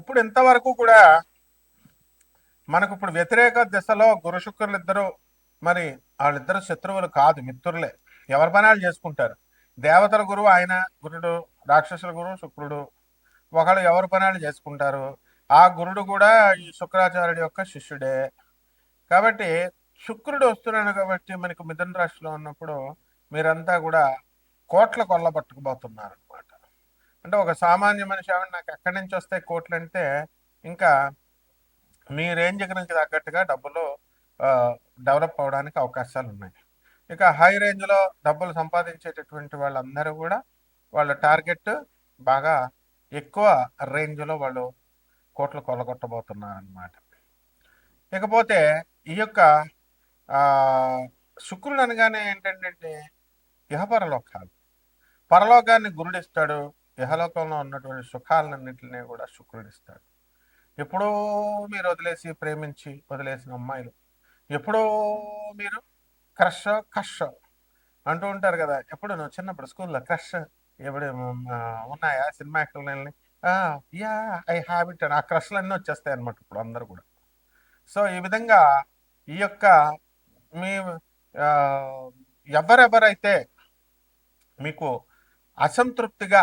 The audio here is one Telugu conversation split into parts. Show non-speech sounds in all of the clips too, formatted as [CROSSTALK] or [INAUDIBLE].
ఇప్పుడు ఇంతవరకు కూడా మనకు ఇప్పుడు వ్యతిరేక దిశలో గురు శుక్రులు ఇద్దరు మరి వాళ్ళిద్దరు శత్రువులు కాదు మిత్రులే. ఎవరి పనాలు చేసుకుంటారు? దేవతల గురువు ఆయన గురుడు రాక్షసుల గురువు శుక్రుడు. ఒకళ్ళు ఎవరి పనాలు చేసుకుంటారు? ఆ గురుడు కూడా ఈ శుక్రాచార్యుడి యొక్క శిష్యుడే. కాబట్టి శుక్రుడు వస్తున్నాడు కాబట్టి మనకు మిథున రాశిలో ఉన్నప్పుడు మీరంతా కూడా కోట్ల కొల్ల పట్టుకుపోతున్నారు అంటే ఒక సామాన్య మనిషి ఆవిడ నాకు ఎక్కడి నుంచి వస్తే కోట్లు అంటే ఇంకా మీ రేంజ్కి నుంచి తగ్గట్టుగా డబ్బులు డెవలప్ అవడానికి అవకాశాలు ఉన్నాయి. ఇక హై రేంజ్లో డబ్బులు సంపాదించేటటువంటి వాళ్ళందరూ కూడా వాళ్ళ టార్గెట్ బాగా ఎక్కువ రేంజ్లో వాళ్ళు కోట్లు కొలగొట్టబోతున్నారనమాట ఇకపోతే ఈ యొక్క శుక్రుడు అనగానే ఏంటంటే ఇహపరలోకాలు. పరలోకాన్ని గురుడిస్తాడు ఇహలోకంలో ఉన్నటువంటి సుఖాలన్నింటినీ కూడా శుక్రుడు ఇస్తాడు ఎప్పుడో మీరు వదిలేసి ప్రేమించి వదిలేసిన అమ్మాయిలు ఎప్పుడో మీరు క్రష్ కష్ అంటూ ఉంటారు కదా ఎప్పుడు నువ్వు చిన్నప్పుడు స్కూల్లో క్రష్ ఎప్పుడు ఉన్నాయా సినిమా యాక్టర్లని యా ఐ హ్యాబిట్ అని ఆ క్రష్లు అన్నీ వచ్చేస్తాయి అనమాట ఇప్పుడు అందరు కూడా. సో ఈ విధంగా ఈ యొక్క మీ ఎవరెవరైతే మీకు అసంతృప్తిగా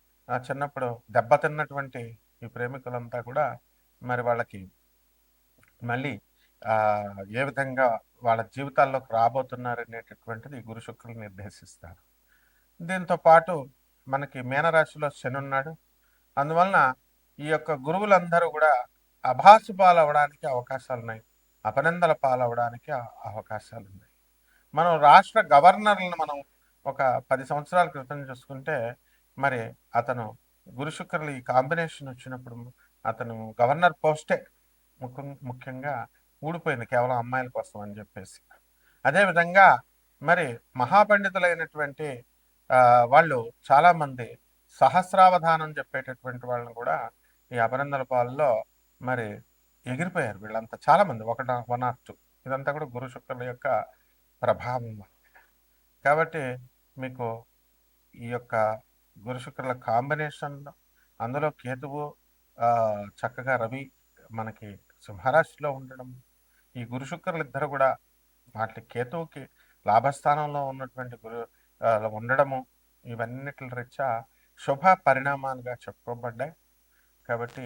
చిన్నప్పుడు దెబ్బతిన్నటువంటి ఈ ప్రేమికులంతా కూడా మరి వాళ్ళకి మళ్ళీ ఆ, ఏ విధంగా వాళ్ళ జీవితాల్లోకి రాబోతున్నారు అనేటటువంటిది ఈ గురు శుక్రులు నిర్దేశిస్తారు. దీంతో పాటు మనకి మీనరాశిలో శని ఉన్నాడు. అందువలన ఈ యొక్క గురువులందరూ కూడా అభాసు పాలవడానికి అవకాశాలు ఉన్నాయి. అపనందల పాలవడానికి అవకాశాలు ఉన్నాయి. మనం రాష్ట్ర గవర్నర్లను మనం ఒక పది సంవత్సరాల క్రితం చూసుకుంటే మరి అతను గురు శుక్రులు ఈ కాంబినేషన్ వచ్చినప్పుడు అతను గవర్నర్ పోస్టే ముఖ్యం ముఖ్యంగా ఊడిపోయింది కేవలం అమ్మాయిల కోసం అని చెప్పేసి. అదేవిధంగా మరి మహాపండితులైనటువంటి వాళ్ళు చాలామంది సహస్రావధానం చెప్పేటటువంటి వాళ్ళని కూడా ఈ అభినందన పాలలో మరి ఎగిరిపోయారు వీళ్ళంతా చాలామంది. ఒక వన్ ఆర్ టూ. ఇదంతా కూడా గురు శుక్రుల యొక్క ప్రభావం కాబట్టి మీకు ఈ యొక్క గురు శుక్రుల కాంబినేషన్ అందులో కేతువు చక్కగా రవి మనకి సింహరాశిలో ఉండడం. ఈ గురు శుక్రులు ఇద్దరు కూడా వాటి కేతువుకి లాభస్థానంలో ఉన్నటువంటి గురు ఉండడము ఇవన్నిటి రీత్యా శుభ పరిణామాలుగా చెప్పుకోబడ్డాయి. కాబట్టి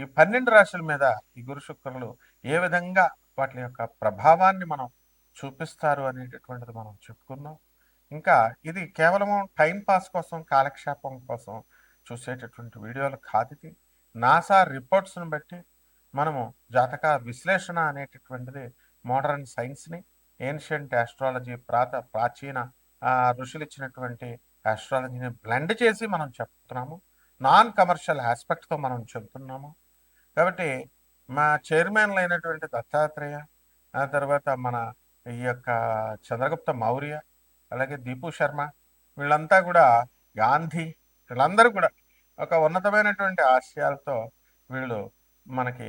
ఈ పన్నెండు రాశుల మీద ఈ గురు శుక్రులు ఏ విధంగా వాటి యొక్క ప్రభావాన్ని మనం చూపిస్తారు అనేటటువంటిది మనం చెప్పుకుందాం. ఇంకా ఇది కేవలము టైం పాస్ కోసం కాలక్షేపం కోసం చూసేటటువంటి వీడియోలు కాదు ఇది. నాసా రిపోర్ట్స్ని బట్టి మనము జాతక విశ్లేషణ అనేటటువంటిది మోడర్న్ సైన్స్ని ఏన్షియంట్ ఆస్ట్రాలజీ ప్రాత ప్రాచీన ఋషులు ఇచ్చినటువంటి ఆస్ట్రాలజీని బ్లెండ్ చేసి మనం చెప్తున్నాము. నాన్ కమర్షియల్ ఆస్పెక్ట్తో మనం చెబుతున్నాము కాబట్టి మా చైర్మన్లు అయినటువంటి దత్తాత్రేయ ఆ తర్వాత మన ఈ యొక్క చంద్రగుప్త మౌర్య అలాగే దీపు శర్మ వీళ్ళంతా కూడా గాంధీ వీళ్ళందరూ కూడా ఒక ఉన్నతమైనటువంటి ఆశయాలతో వీళ్ళు మనకి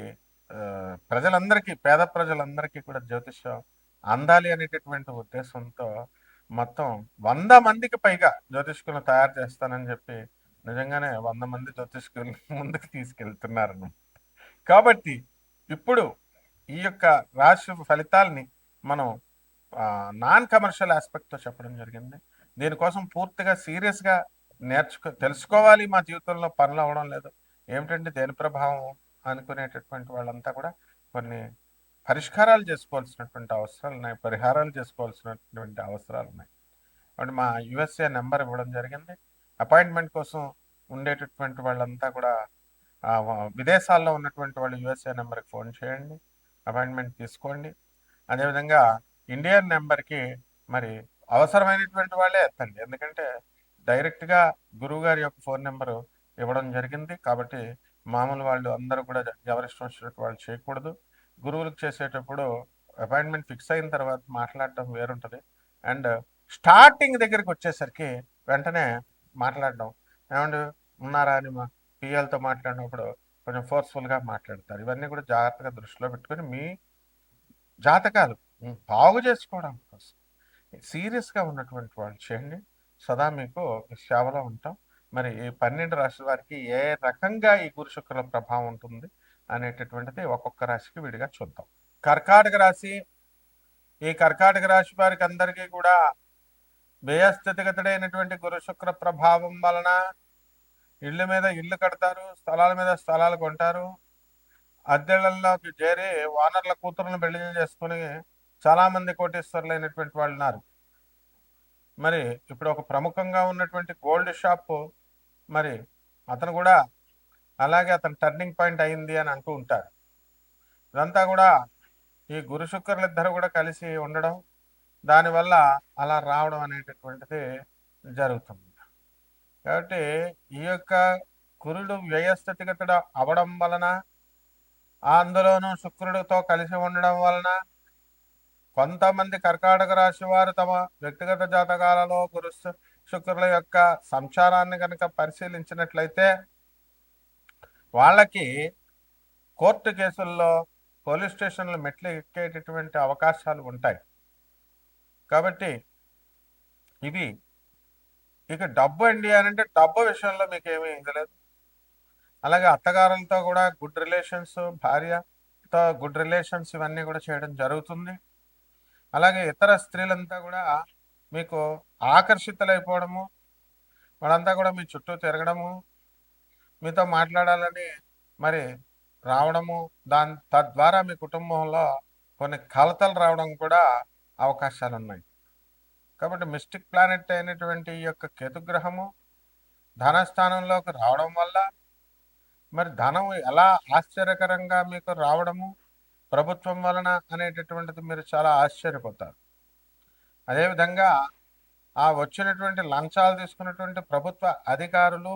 ప్రజలందరికీ పేద ప్రజలందరికీ కూడా జ్యోతిష్యం అందాలి అనేటటువంటి ఉద్దేశంతో మొత్తం వంద మందికి పైగా జ్యోతిష్కులను తయారు చేస్తానని చెప్పి నిజంగానే వంద మంది జ్యోతిష్కులు [LAUGHS] ముందుకు తీసుకెళ్తున్నారు కాబట్టి ఇప్పుడు ఈ యొక్క రాశి ఫలితాల్ని మనం నాన్ కమర్షియల్ ఆస్పెక్ట్తో చెప్పడం జరిగింది. దీనికోసం పూర్తిగా సీరియస్గా నేర్చుకో తెలుసుకోవాలి మా జీవితంలో పనులు అవ్వడం లేదు. ఏమిటంటే దేని ప్రభావం అనుకునేటటువంటి వాళ్ళంతా కూడా కొన్ని పరిష్కారాలు చేసుకోవాల్సినటువంటి అవసరాలు ఉన్నాయి పరిహారాలు చేసుకోవాల్సినటువంటి అవసరాలు ఉన్నాయి. అంటే మా యుఎస్ఏ నెంబర్ ఇవ్వడం జరిగింది. అపాయింట్మెంట్ కోసం ఉండేటటువంటి వాళ్ళంతా కూడా విదేశాల్లో ఉన్నటువంటి వాళ్ళు యుఎస్ఏ నెంబర్కి ఫోన్ చేయండి అపాయింట్మెంట్ తీసుకోండి. అదేవిధంగా ఇండియన్ నెంబర్కి మరి అవసరమైనటువంటి వాళ్ళే ఎత్తండి. ఎందుకంటే డైరెక్ట్గా గురువు గారి యొక్క ఫోన్ నెంబరు ఇవ్వడం జరిగింది. కాబట్టి మామూలు వాళ్ళు అందరూ కూడా ఎవరిష్టం వచ్చినట్టు వాళ్ళు చేయకూడదు. గురువులకు చేసేటప్పుడు అపాయింట్మెంట్ ఫిక్స్ అయిన తర్వాత మాట్లాడటం వేరుంటుంది. అండ్ స్టార్టింగ్ దగ్గరికి వచ్చేసరికి వెంటనే మాట్లాడడం. ఏమండి ఉన్నారా అని మా పిఎల్తో మాట్లాడినప్పుడు కొంచెం ఫోర్స్ఫుల్గా మాట్లాడతారు. ఇవన్నీ కూడా జాగ్రత్తగా దృష్టిలో పెట్టుకొని మీ జాతకాలు బాగు చేసుకోవడం కోసం. సీరియస్గా ఉన్నటువంటి వాళ్ళు చేయండి. సదా మీకు సేవలో ఉంటాం. మరి ఈ పన్నెండు రాశుల వారికి ఏ రకంగా ఈ గురు శుక్రుల ప్రభావం ఉంటుంది అనేటటువంటిది ఒక్కొక్క రాశికి విడిగా చూద్దాం. కర్కాటక రాశి ఈ కర్కాటక రాశి వారికి అందరికీ కూడా వ్యయస్థితిగతుడైనటువంటి గురు శుక్ర ప్రభావం వలన ఇళ్ళ మీద ఇల్లు కడతారు స్థలాల మీద స్థలాలు కొంటారు. అద్దెళ్ళలోకి చేరి వానర్ల కూతురులను పెళ్ళి చేసుకుని చాలామంది మంది కోటేశ్వరులైనటువంటి వాళ్ళు ఉన్నారు. మరి ఇప్పుడు ఒక ప్రముఖంగా ఉన్నటువంటి గోల్డ్ షాప్ మరి అతను కూడా అలాగే అతను టర్నింగ్ పాయింట్ అయింది అని అంటూ ఉంటారు ఇదంతా కూడా ఈ గురు శుక్రులు ఇద్దరు కూడా కలిసి ఉండడం దానివల్ల అలా రావడం అనేటటువంటిది జరుగుతుంది. కాబట్టి ఈ యొక్క కురుడు వ్యయస్థితిగతుడు అవడం వలన అందులోనూ శుక్రుడితో కలిసి ఉండడం వలన కొంతమంది కర్కాటక రాశి వారు తమ వ్యక్తిగత జాతకాలలో గురు శుక్రుల యొక్క సంచారాన్ని కనుక పరిశీలించినట్లయితే వాళ్ళకి కోర్టు కేసుల్లో పోలీస్ స్టేషన్లు మెట్లు ఎక్కేటటువంటి అవకాశాలు ఉంటాయి. కాబట్టి ఇది ఇక డబ్బు అండి అని అంటే డబ్బు విషయంలో మీకు ఏమీ ఇవ్వలేదు అలాగే అత్తగారులతో కూడా గుడ్ రిలేషన్స్ భార్యతో గుడ్ రిలేషన్స్ ఇవన్నీ కూడా చేయడం జరుగుతుంది. అలాగే ఇతర స్త్రీలంతా కూడా మీకు ఆకర్షితులైపోవడము వాళ్ళంతా కూడా మీ చుట్టూ తిరగడము మీతో మాట్లాడాలని మరి రావడము దాని తద్వారా మీ కుటుంబంలో కొన్ని కలతలు రావడం కూడా అవకాశాలు ఉన్నాయి కాబట్టి మిస్టిక్ ప్లానెట్ అయినటువంటి ఈ యొక్క కేతుగ్రహము ధనస్థానంలోకి రావడం వల్ల మరి ధనం ఎలా ఆశ్చర్యకరంగా మీకు రావడము ప్రభుత్వం వలన అనేటటువంటిది మీరు చాలా ఆశ్చర్యపోతారు. అదేవిధంగా ఆ వచ్చినటువంటి లంచాలు తీసుకున్నటువంటి ప్రభుత్వ అధికారులు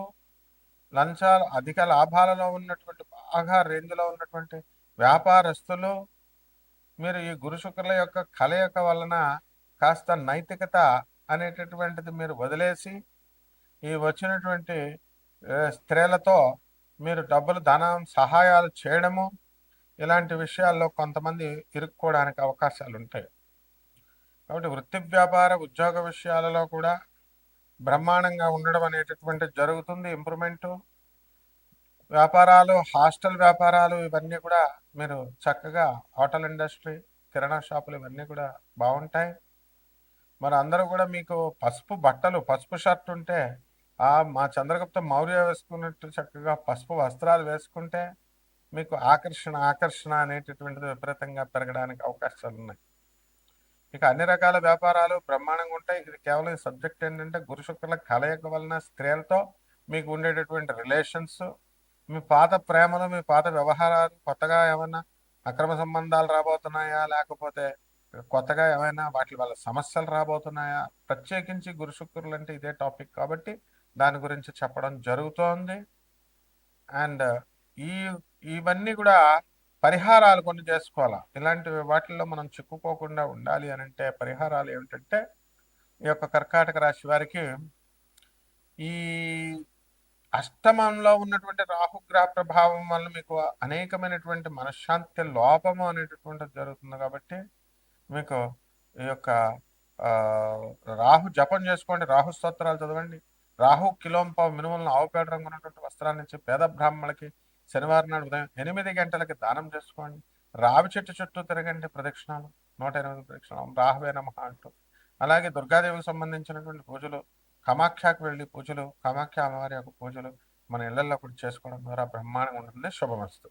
లంచాలు అధిక లాభాలలో ఉన్నటువంటి బాగా రేంజ్లో ఉన్నటువంటి వ్యాపారస్తులు మీరు ఈ గురుశుక్రుల యొక్క కలయిక వలన కాస్త నైతికత అనేటటువంటిది మీరు వదిలేసి ఈ వచ్చినటువంటి స్త్రీలతో మీరు డబ్బులు ధనం సహాయాలు చేయడము ఇలాంటి విషయాల్లో కొంతమంది ఇరుక్కోవడానికి అవకాశాలు ఉంటాయి కాబట్టి వృత్తి వ్యాపార ఉద్యోగ విషయాలలో కూడా బ్రహ్మాండంగా ఉండడం అనేటటువంటి జరుగుతుంది ఇంప్రూవ్మెంటు. వ్యాపారాలు హాస్టల్ వ్యాపారాలు ఇవన్నీ కూడా మీరు చక్కగా హోటల్ ఇండస్ట్రీ కిరాణా షాపులు ఇవన్నీ కూడా బాగుంటాయి. మరి అందరూ కూడా మీకు పసుపు బట్టలు పసుపు షర్ట్ ఉంటే ఆ మా చంద్రగుప్త మౌర్య వేసుకున్నట్టు చక్కగా పసుపు వస్త్రాలు వేసుకుంటే మీకు ఆకర్షణ ఆకర్షణ అనేటటువంటిది విపరీతంగా పెరగడానికి అవకాశాలు ఉన్నాయి. ఇక అన్ని రకాల వ్యాపారాలు బ్రహ్మాండంగా ఉంటాయి. ఇది కేవలం సబ్జెక్ట్ ఏంటంటే గురు శుక్రుల కలయిక వలన స్త్రీలతో మీకు ఉండేటటువంటి రిలేషన్స్ మీ పాత ప్రేమలు మీ పాత వ్యవహారాలు కొత్తగా ఏమైనా అక్రమ సంబంధాలు రాబోతున్నాయా? లేకపోతే కొత్తగా ఏమైనా వాటి వల్ల సమస్యలు రాబోతున్నాయా? ప్రత్యేకించి గురు శుక్రులు అంటే ఇదే టాపిక్ కాబట్టి దాని గురించి చెప్పడం జరుగుతోంది. అండ్ ఈ ఇవన్నీ కూడా పరిహారాలు కొన్ని చేసుకోవాలా? ఇలాంటి వాటిల్లో మనం చిక్కుకోకుండా ఉండాలి అని అంటే పరిహారాలు ఏమిటంటే ఈ యొక్క కర్కాటక రాశి వారికి ఈ అష్టమంలో ఉన్నటువంటి రాహుగ్రహ ప్రభావం వల్ల మీకు అనేకమైనటువంటి మనశ్శాంతి లోపము అనేటటువంటిది జరుగుతుంది కాబట్టి మీకు ఈ యొక్క రాహు జపం చేసుకోండి రాహు స్తోత్రాలు చదవండి. రాహు కిలోంపావు మినుములను ఆవుపేడ రంగు ఉన్నటువంటి వస్త్రాన్ని పేద బ్రాహ్మణులకి శనివారం నాడు ఉదయం ఎనిమిది గంటలకి దానం చేసుకోండి. రావి చెట్టు చుట్టూ తిరగండి ప్రదక్షిణాలు. నూట ఎనిమిది ప్రదక్షిణాలు. రాహవే నమ అంటూ. అలాగే దుర్గాదేవికి సంబంధించినటువంటి పూజలు కమాఖ్యకు వెళ్ళి పూజలు కామాఖ్య అమ్మవారి యొక్క పూజలు మన ఇళ్ళలో కూడా చేసుకోవడం ద్వారా బ్రహ్మాండంగా ఉంటుంది. శుభమస్తు.